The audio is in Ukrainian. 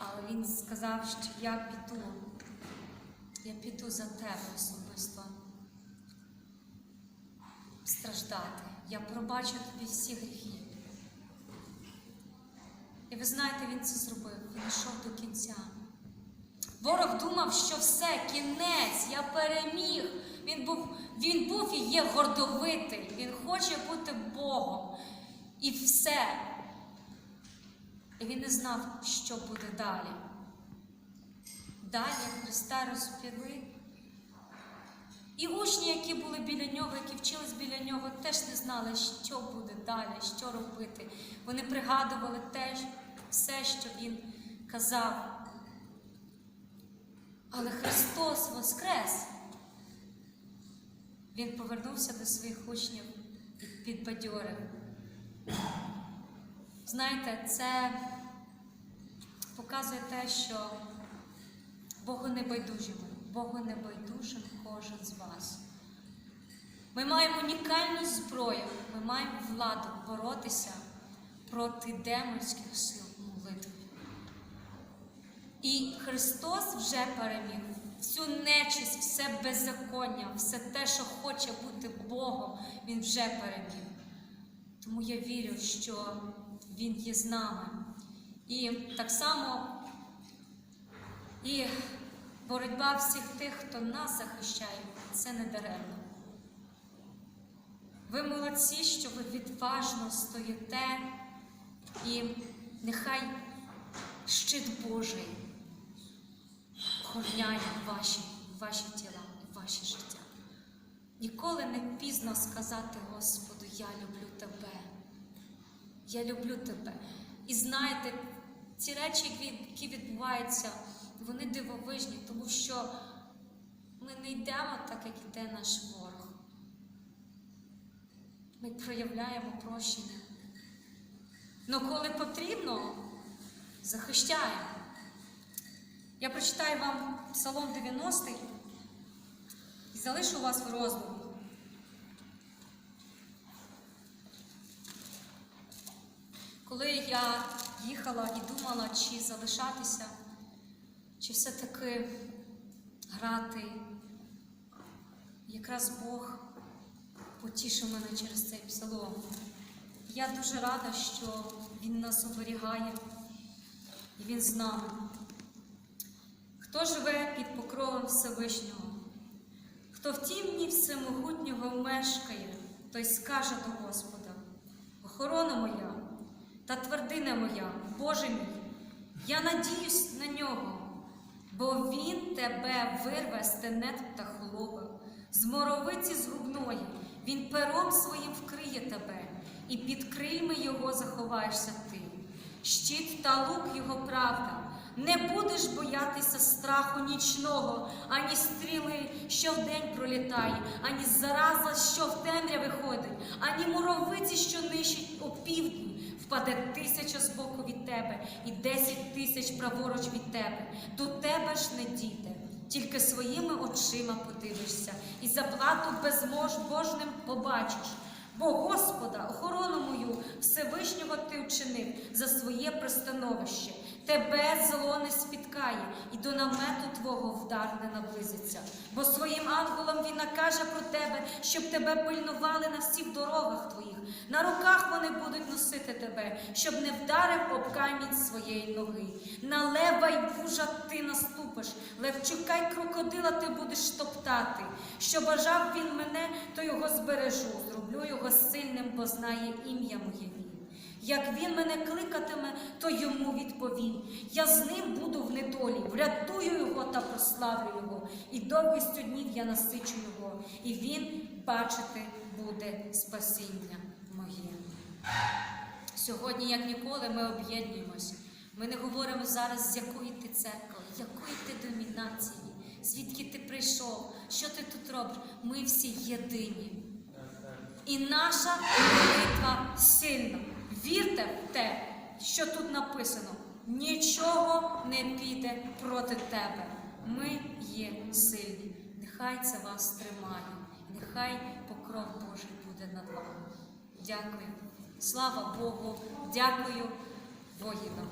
Але він сказав, що я піду. Я піду за тебе особисто. Страждати. Я пробачу тобі всі гріхи. І ви знаєте, він це зробив. Він йшов до кінця. Ворог думав, що все, кінець, я переміг. Він був, він був і є гордовитий. Він хоче бути Богом. І все. І він не знав, що буде далі. Далі Христа розп'яли. І учні, які були біля нього, які вчились біля нього, теж не знали, що буде далі, що робити. Вони пригадували те, все, що він казав. Але Христос Воскрес! Він повернувся до своїх учнів і підбадьорив. Знаєте, це показує те, що Богу не байдужим, Богу не байдужим кожен з вас. Ми маємо унікальну зброю, ми маємо владу боротися проти демонських сил молитви. І Христос вже переміг всю нечисть, все беззаконня, все те, що хоче бути Богом, Він вже переміг. Тому я вірю, що Він є з нами. І так само і боротьба всіх тих, хто нас захищає, це не даремно. Ви молодці, що ви відважно стоїте, і нехай щит Божий охороняє ваші, ваші тіла і ваші життя. Ніколи не пізно сказати Господу, я люблю тебе. Я люблю тебе. І знаєте, ці речі, які- відбуваються, вони дивовижні, тому що ми не йдемо так, як іде наш ворог. Ми проявляємо прощення. Но коли потрібно, захищаємо. Я прочитаю вам Псалом 90 і залишу вас в роздумі. Коли я їхала і думала, чи залишатися, чи все-таки грати, якраз Бог потішив мене через цей псалом. Я дуже рада, що Він нас оберігає і Він з нами. Хто живе під покровом Всевишнього, хто в тімні всемогутнього мешкає, той скаже до Господа: Охорона моя та твердиня моя, Боже мій, я надіюсь на нього, бо Він тебе вирве з тенет та хлоби, з моровиці згубної, Він пером своїм вкриє тебе, і під крильми його заховаєшся ти. Щит та лук його правда. Не будеш боятися страху нічного, ані стріли, що вдень пролітає, ані зараза, що в темряві ходить, ані муровиці, що нищить. Впаде тисяча з боку від тебе і десять тисяч праворуч від тебе. До тебе ж не дійде. Тільки своїми очима подивишся, і заплату безможбожним побачиш. Бо Господа, охорону мою Всевишнього ти вчинив за своє пристановище. Тебе зло не спіткає, і до намету твого вдар не наблизиться. Бо своїм ангелам він накаже про тебе, щоб тебе пильнували на всіх дорогах твоїх. На руках вони будуть носити тебе, щоб не вдарив об камінь своєї ноги. На лева й вужа ти наступиш, левчука й крокодила ти будеш топтати. Що бажав він мене, то його збережу. Зроблю його сильним, бо знає ім'я моє він. Як він мене кликатиме, то йому відповім. Я з ним буду в недолі, врятую його та прославлю його, і довгістю днів я насичу його, і він бачити буде спасіння моє. Сьогодні, як ніколи, ми об'єднуємося. Ми не говоримо зараз, з якої ти церкви, якої ти домінації, звідки ти прийшов, що ти тут робиш. Ми всі єдині. І наша молитва сильна. Вірте в те, що тут написано: нічого не піде проти тебе. Ми є сильні. Нехай це вас тримає, нехай покров Божий буде над вами. Дякую. Слава Богу, дякую воїнам.